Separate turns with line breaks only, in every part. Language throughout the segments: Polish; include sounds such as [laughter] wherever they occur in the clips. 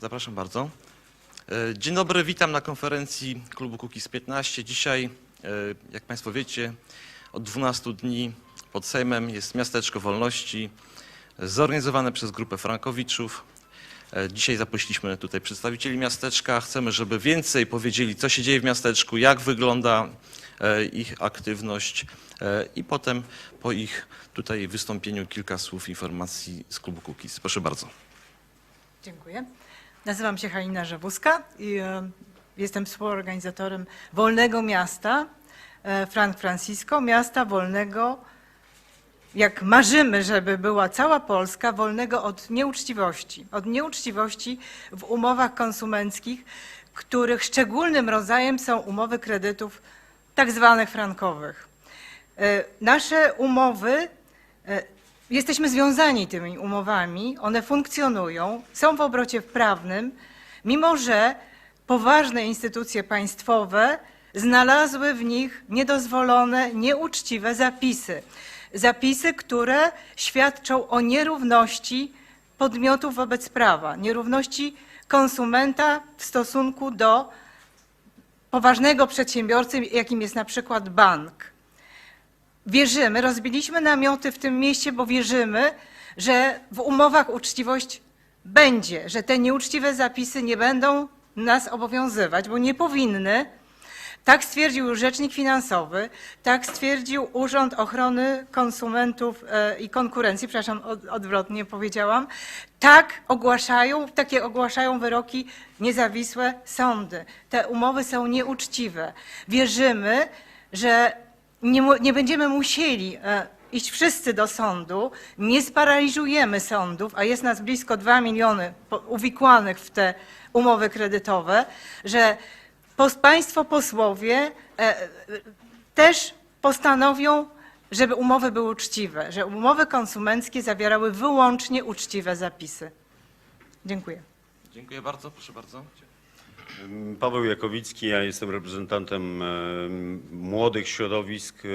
Zapraszam bardzo. E, Dzień dobry, witam na konferencji klubu Kukiz 15. Dzisiaj, e, jak Państwo wiecie, od 12 dni pod Sejmem jest Miasteczko Wolności, e, zorganizowane przez grupę Frankowiczów. Dzisiaj zaprosiliśmy tutaj przedstawicieli miasteczka. Chcemy, żeby więcej powiedzieli, co się dzieje w miasteczku, jak wygląda ich aktywność i potem po ich tutaj wystąpieniu kilka słów informacji z klubu Kukiz. Proszę bardzo.
Dziękuję. Nazywam się Halina Żabuska i e, jestem współorganizatorem Wolnego Miasta e, Frank Francisco, miasta wolnego, jak marzymy, żeby była cała Polska, wolnego od nieuczciwości. Od nieuczciwości w umowach konsumenckich, których szczególnym rodzajem są umowy kredytów tak zwanych frankowych. E, Nasze umowy, jesteśmy związani tymi umowami, one funkcjonują, są w obrocie prawnym, mimo że poważne instytucje państwowe znalazły w nich niedozwolone, nieuczciwe zapisy. Zapisy, które świadczą o nierówności podmiotów wobec prawa, nierówności konsumenta w stosunku do poważnego przedsiębiorcy, jakim jest na przykład bank. Wierzymy, rozbiliśmy namioty w tym mieście, bo wierzymy, że w umowach uczciwość będzie, że te nieuczciwe zapisy nie będą nas obowiązywać, bo nie powinny. Tak stwierdził Rzecznik Finansowy, tak stwierdził Urząd Ochrony Konsumentów e, i Konkurencji, przepraszam, od, odwrotnie powiedziałam. Tak ogłaszają, takie ogłaszają wyroki niezawisłe sądy. Te umowy są nieuczciwe. Wierzymy, że nie, nie będziemy musieli e, iść wszyscy do sądu, nie sparaliżujemy sądów, a jest nas blisko 2 miliony uwikłanych w te umowy kredytowe, że państwo posłowie e, e, też postanowią, żeby umowy były uczciwe, że umowy konsumenckie zawierały wyłącznie uczciwe zapisy. Dziękuję.
Dziękuję bardzo, proszę bardzo.
Paweł Jakowicki, ja jestem reprezentantem e, młodych środowisk e,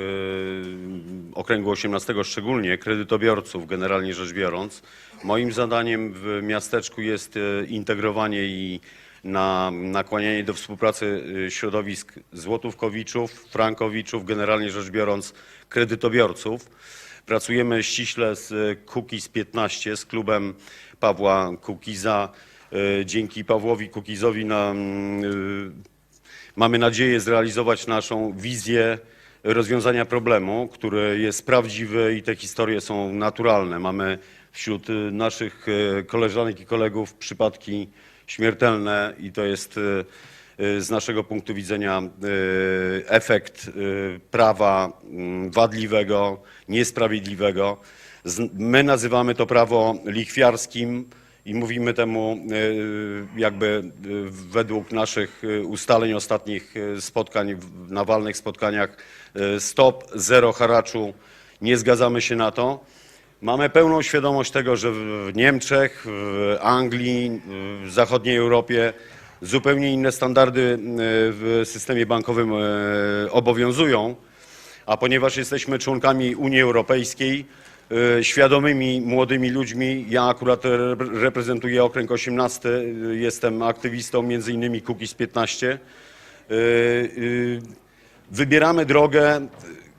okręgu 18 szczególnie, kredytobiorców generalnie rzecz biorąc. Moim zadaniem w miasteczku jest e, integrowanie i na, nakłanianie do współpracy środowisk złotówkowiczów, frankowiczów, generalnie rzecz biorąc kredytobiorców. Pracujemy ściśle z Kukiz 15, z klubem Pawła Kukiza. E, Dzięki Pawłowi Kukizowi na, mm, y, mamy nadzieję zrealizować naszą wizję rozwiązania problemu, który jest prawdziwy i te historie są naturalne. Mamy wśród y, naszych koleżanek i kolegów przypadki śmiertelne i to jest z naszego punktu widzenia efekt prawa mm, wadliwego, niesprawiedliwego. My nazywamy to prawo lichwiarskim i mówimy temu y, jakby y, według naszych y, ustaleń ostatnich spotkań, na walnych spotkaniach stop, zero haraczu, nie zgadzamy się na to. Mamy pełną świadomość tego, że w Niemczech, w Anglii, w zachodniej Europie zupełnie inne standardy w systemie bankowym obowiązują, a ponieważ jesteśmy członkami Unii Europejskiej, świadomymi młodymi ludźmi, ja akurat re- reprezentuję okręg 18, y, jestem aktywistą między innymi Kukiz 15. Y, y, Wybieramy drogę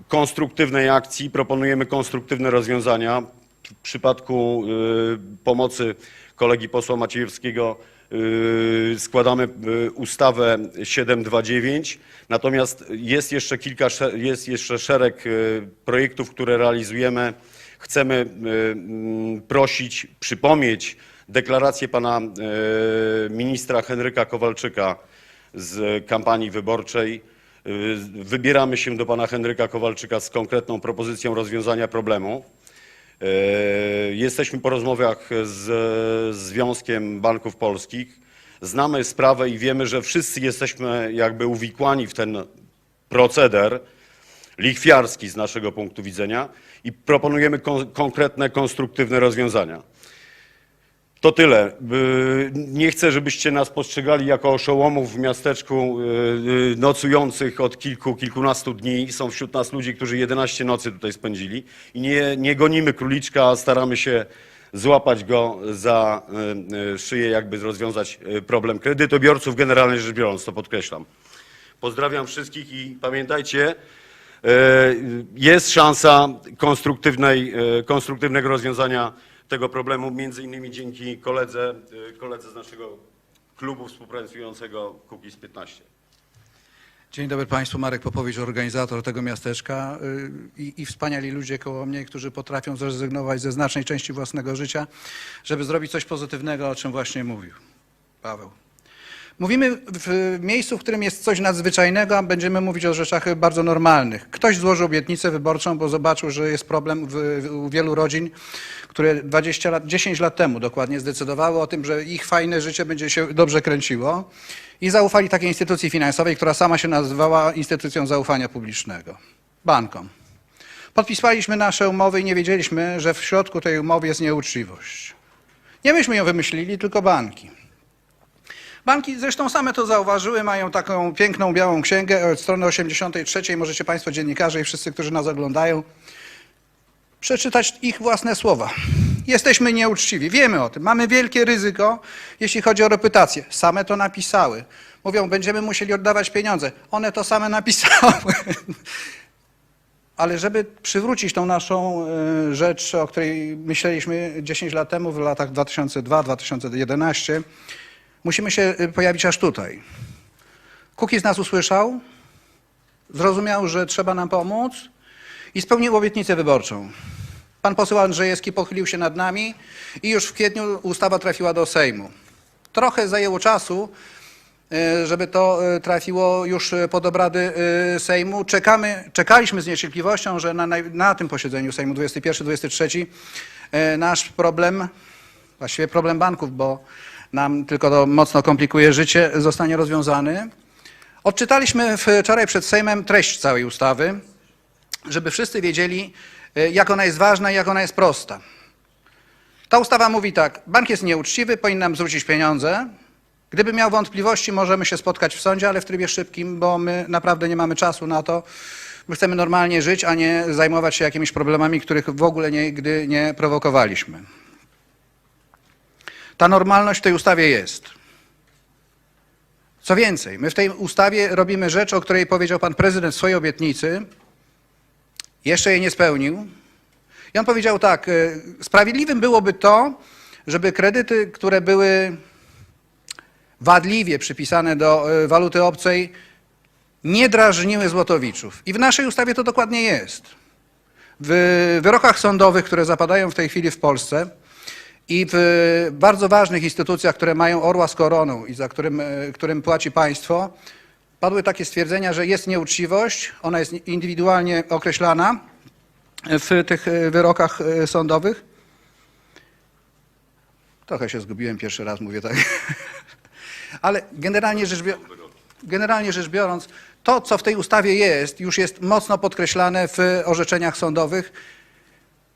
konstruktywnej akcji, proponujemy konstruktywne rozwiązania. W przypadku pomocy kolegi posła Maciejewskiego składamy ustawę 729, natomiast jest jeszcze kilka, jest jeszcze szereg projektów, które realizujemy. Chcemy y, mm, prosić, przypomnieć deklarację pana y, ministra Henryka Kowalczyka z kampanii wyborczej. Y, Wybieramy się do pana Henryka Kowalczyka z konkretną propozycją rozwiązania problemu. Jesteśmy po rozmowach z Związkiem Banków Polskich. Znamy sprawę i wiemy, że wszyscy jesteśmy jakby uwikłani w ten proceder lichwiarski z naszego punktu widzenia i proponujemy kon- konkretne, konstruktywne rozwiązania. To tyle. Y, Nie chcę, żebyście nas postrzegali jako oszołomów w miasteczku y, y, nocujących od kilku, kilkunastu dni. Są wśród nas ludzie, którzy 11 nocy tutaj spędzili i nie, nie gonimy króliczka, staramy się złapać go za szyję, jakby rozwiązać problem kredytobiorców, generalnie rzecz biorąc, to podkreślam. Pozdrawiam wszystkich i pamiętajcie, jest szansa e, konstruktywnego rozwiązania tego problemu, między innymi dzięki koledze, e, koledze z naszego klubu współpracującego Kukiz 15.
Dzień dobry Państwu, Marek Popowicz, organizator tego miasteczka i, i wspaniali ludzie koło mnie, którzy potrafią zrezygnować ze znacznej części własnego życia, żeby zrobić coś pozytywnego, o czym właśnie mówił Paweł. Mówimy w miejscu, w którym jest coś nadzwyczajnego, a będziemy mówić o rzeczach bardzo normalnych. Ktoś złożył obietnicę wyborczą, bo zobaczył, że jest problem u wielu rodzin, które 20 lat, 10 lat temu dokładnie zdecydowały o tym, że ich fajne życie będzie się dobrze kręciło i zaufali takiej instytucji finansowej, która sama się nazywała instytucją zaufania publicznego, bankom. Podpisaliśmy nasze umowy i nie wiedzieliśmy, że w środku tej umowy jest nieuczciwość. Nie myśmy ją wymyślili, tylko banki. Banki zresztą same to zauważyły, mają taką piękną białą księgę od strony 83. Możecie Państwo dziennikarze i wszyscy, którzy nas oglądają, przeczytać ich własne słowa. Jesteśmy nieuczciwi, wiemy o tym, mamy wielkie ryzyko, jeśli chodzi o reputację. Same to napisały. Mówią, będziemy musieli oddawać pieniądze. One to same napisały. [laughs] Ale żeby przywrócić tą naszą e, rzecz, o której myśleliśmy 10 lat temu, w latach 2002-2011, musimy się e, pojawić aż tutaj. Kukiz nas usłyszał, zrozumiał, że trzeba nam pomóc i spełnił obietnicę wyborczą. Pan poseł Andrzejewski pochylił się nad nami i już w kwietniu ustawa trafiła do Sejmu. Trochę zajęło czasu, e, żeby to e, trafiło już pod obrady Sejmu. Czekamy, czekaliśmy z niecierpliwością, że na, na tym posiedzeniu Sejmu 21-23 e, nasz problem, właściwie problem banków, bo nam tylko to mocno komplikuje życie, zostanie rozwiązany. Odczytaliśmy wczoraj przed Sejmem treść całej ustawy, żeby wszyscy wiedzieli, e, jak ona jest ważna i jak ona jest prosta. Ta ustawa mówi tak, bank jest nieuczciwy, powinien nam zwrócić pieniądze. Gdyby miał wątpliwości, możemy się spotkać w sądzie, ale w trybie szybkim, bo my naprawdę nie mamy czasu na to. My chcemy normalnie żyć, a nie zajmować się jakimiś problemami, których w ogóle nigdy nie prowokowaliśmy. Ta normalność w tej ustawie jest. Co więcej, my w tej ustawie robimy rzecz, o której powiedział pan prezydent w swojej obietnicy, jeszcze jej nie spełnił. I on powiedział tak, y, sprawiedliwym byłoby to, żeby kredyty, które były wadliwie przypisane do y, waluty obcej, nie drażniły złotowiczów. I w naszej ustawie to dokładnie jest. W wyrokach sądowych, które zapadają w tej chwili w Polsce i w bardzo ważnych instytucjach, które mają orła z koroną i za którym, y, którym płaci państwo, padły takie stwierdzenia, że jest nieuczciwość, ona jest indywidualnie określana w tych e, wyrokach e, sądowych. Trochę się zgubiłem pierwszy raz, mówię tak. [laughs] Ale generalnie rzecz, bior- generalnie rzecz biorąc, to, co w tej ustawie jest, już jest mocno podkreślane w orzeczeniach sądowych,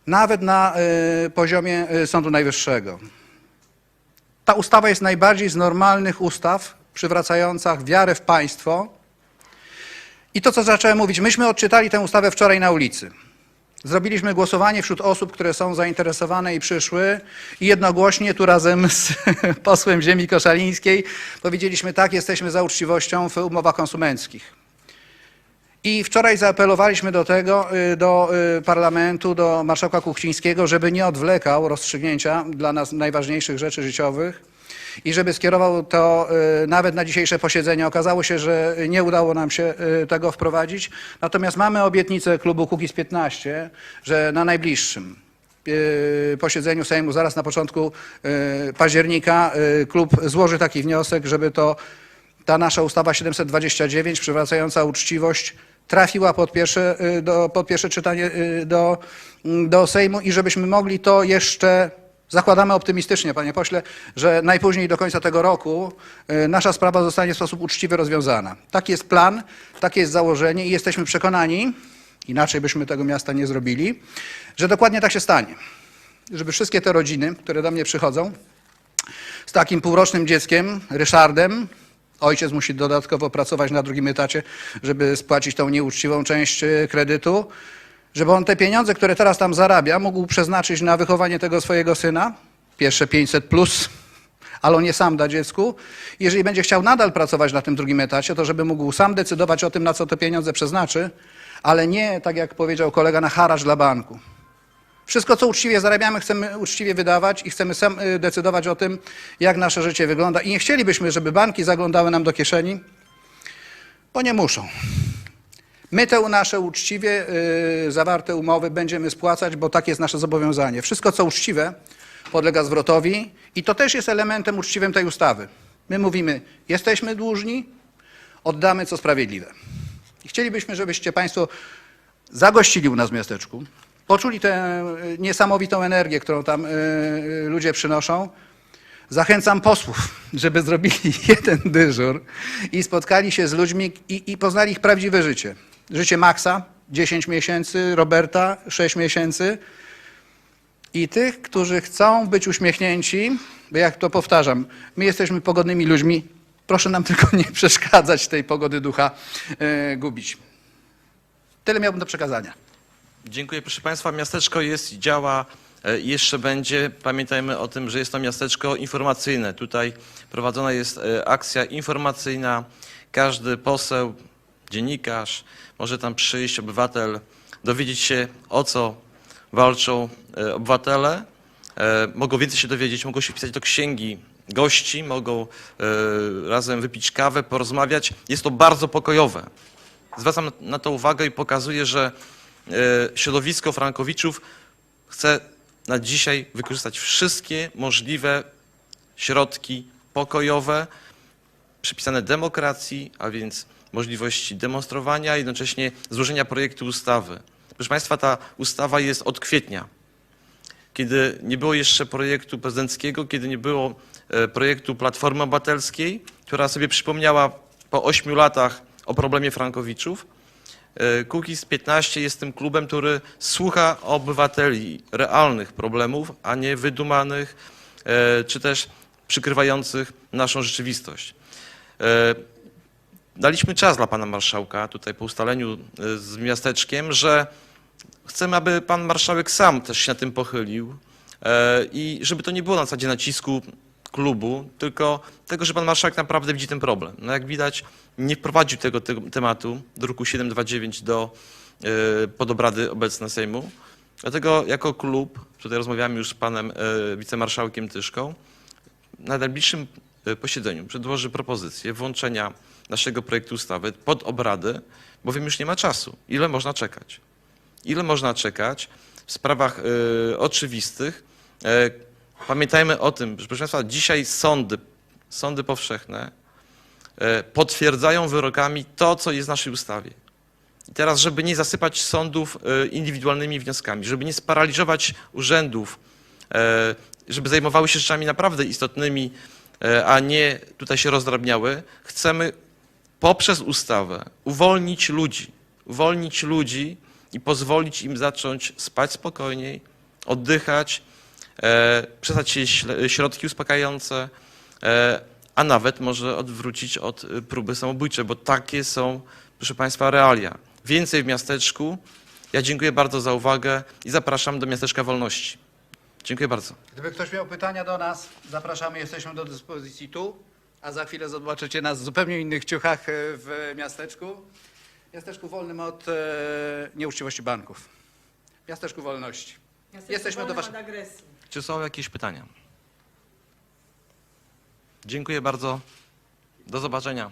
nawet na e, poziomie e, Sądu Najwyższego. Ta ustawa jest najbardziej z normalnych ustaw, przywracająca wiarę w państwo. I to, co zacząłem mówić, myśmy odczytali tę ustawę wczoraj na ulicy. Zrobiliśmy głosowanie wśród osób, które są zainteresowane i przyszły i jednogłośnie tu razem z [laughs] posłem ziemi koszalińskiej powiedzieliśmy tak, jesteśmy za uczciwością w umowach konsumenckich. I wczoraj zaapelowaliśmy do tego, y, do y, parlamentu, do marszałka Kuchcińskiego, żeby nie odwlekał rozstrzygnięcia dla nas najważniejszych rzeczy życiowych i żeby skierował to y, nawet na dzisiejsze posiedzenie. Okazało się, że nie udało nam się tego wprowadzić. Natomiast mamy obietnicę klubu Kukiz 15, że na najbliższym posiedzeniu Sejmu, zaraz na początku października, klub złoży taki wniosek, żeby to ta nasza ustawa 729 przywracająca uczciwość trafiła pod pierwsze, y, do, pod pierwsze czytanie y, do, mm, do Sejmu i żebyśmy mogli to jeszcze, zakładamy optymistycznie, panie pośle, że najpóźniej do końca tego roku y, nasza sprawa zostanie w sposób uczciwy rozwiązana. Taki jest plan, takie jest założenie i jesteśmy przekonani, inaczej byśmy tego miasta nie zrobili, że dokładnie tak się stanie. Żeby wszystkie te rodziny, które do mnie przychodzą, z takim półrocznym dzieckiem, Ryszardem. Ojciec musi dodatkowo pracować na drugim etacie, żeby spłacić tą nieuczciwą część e, kredytu. żeby on te pieniądze, które teraz tam zarabia, mógł przeznaczyć na wychowanie tego swojego syna, pierwsze 500 plus, ale on nie sam da dziecku. Jeżeli będzie chciał nadal pracować na tym drugim etacie, to żeby mógł sam decydować o tym, na co te pieniądze przeznaczy, ale nie, tak jak powiedział kolega, na haracz dla banku. Wszystko, co uczciwie zarabiamy, chcemy uczciwie wydawać i chcemy sam y, decydować o tym, jak nasze życie wygląda. I nie chcielibyśmy, żeby banki zaglądały nam do kieszeni, bo nie muszą. My te nasze uczciwie y, zawarte umowy będziemy spłacać, bo takie jest nasze zobowiązanie. Wszystko, co uczciwe, podlega zwrotowi i to też jest elementem uczciwym tej ustawy. My mówimy, jesteśmy dłużni, oddamy co sprawiedliwe. I chcielibyśmy, żebyście Państwo zagościli u nas w miasteczku, poczuli tę y, niesamowitą energię, którą tam y, y, ludzie przynoszą. Zachęcam posłów, [laughs] żeby zrobili [laughs] jeden dyżur i spotkali się z ludźmi i, i poznali ich prawdziwe życie. Życie Maxa 10 miesięcy, Roberta 6 miesięcy i tych, którzy chcą być uśmiechnięci, bo jak to powtarzam, my jesteśmy pogodnymi ludźmi, proszę nam [laughs] tylko nie przeszkadzać tej pogody ducha e, gubić. Tyle miałbym do przekazania.
Dziękuję, proszę Państwa. Miasteczko jest działa e, jeszcze będzie. Pamiętajmy o tym, że jest to miasteczko informacyjne. Tutaj prowadzona jest e, akcja informacyjna. Każdy poseł, dziennikarz może tam przyjść, obywatel, dowiedzieć się o co walczą e, obywatele. Mogą więcej się dowiedzieć, mogą się wpisać do księgi gości, mogą razem wypić kawę, porozmawiać. Jest to bardzo pokojowe. Zwracam na to uwagę i pokazuję, że środowisko Frankowiczów chce na dzisiaj wykorzystać wszystkie możliwe środki pokojowe przypisane demokracji, a więc możliwości demonstrowania, jednocześnie złożenia projektu ustawy. Proszę Państwa, ta ustawa jest od kwietnia, kiedy nie było jeszcze projektu prezydenckiego, kiedy nie było e, projektu Platformy Obywatelskiej, która sobie przypomniała po ośmiu latach o problemie Frankowiczów. E, Kukiz 15 jest tym klubem, który słucha obywateli realnych problemów, a nie wydumanych, e, czy też przykrywających naszą rzeczywistość. E, Daliśmy czas dla pana marszałka tutaj po ustaleniu z miasteczkiem, że chcemy, aby pan marszałek sam też się na tym pochylił i żeby to nie było na zasadzie nacisku klubu, tylko tego, że pan marszałek naprawdę widzi ten problem. No jak widać, nie wprowadził tego, tematu, druku 729 do e, pod obrady obecne Sejmu. Dlatego jako klub, tutaj rozmawiamy już z panem e, wicemarszałkiem Tyszką, na najbliższym e, posiedzeniu przedłoży propozycję włączenia naszego projektu ustawy pod obrady, bowiem już nie ma czasu. Ile można czekać? Ile można czekać w sprawach e, oczywistych? E, pamiętajmy o tym, że proszę Państwa, dzisiaj sądy, sądy powszechne e, potwierdzają wyrokami to, co jest w naszej ustawie. I teraz, żeby nie zasypać sądów e, indywidualnymi wnioskami, żeby nie sparaliżować urzędów, e, żeby zajmowały się rzeczami naprawdę istotnymi, a nie tutaj się rozdrabniały, chcemy poprzez ustawę uwolnić ludzi, uwolnić ludzi i pozwolić im zacząć spać spokojniej, oddychać, przestać się środki uspokajające, e, a nawet może odwrócić od e, próby samobójczej, bo takie są, proszę Państwa, realia. Więcej w miasteczku. Ja dziękuję bardzo za uwagę i zapraszam do Miasteczka Wolności. Dziękuję bardzo.
Gdyby ktoś miał pytania do nas, zapraszamy, jesteśmy do dyspozycji tu, a za chwilę zobaczycie nas w zupełnie innych ciuchach e, w miasteczku. Miasteczku wolnym od e, nieuczciwości banków. Miasteczku wolności. Jesteśmy do waszej...
agresji.
Czy są jakieś pytania? Dziękuję bardzo. Do zobaczenia.